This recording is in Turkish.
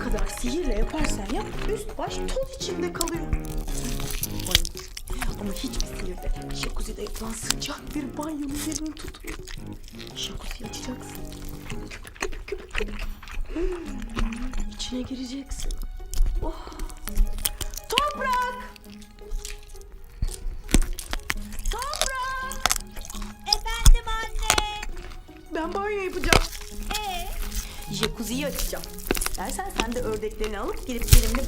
kadar sihirle yaparsan yap üst baş toz içinde kalıyor. Vay. Ama hiçbir sihirde jacuzzi'de yapılan sıcak bir banyonun yerini tutmuyor. Jacuzzi açacaksın. Hmm, İçine gireceksin. Oh. Toprak! Toprak! Efendim anne. Ben banyo yapacağım. Jacuzziyi açacağım. İstersen sen de ördeklerini alıp gelip benimle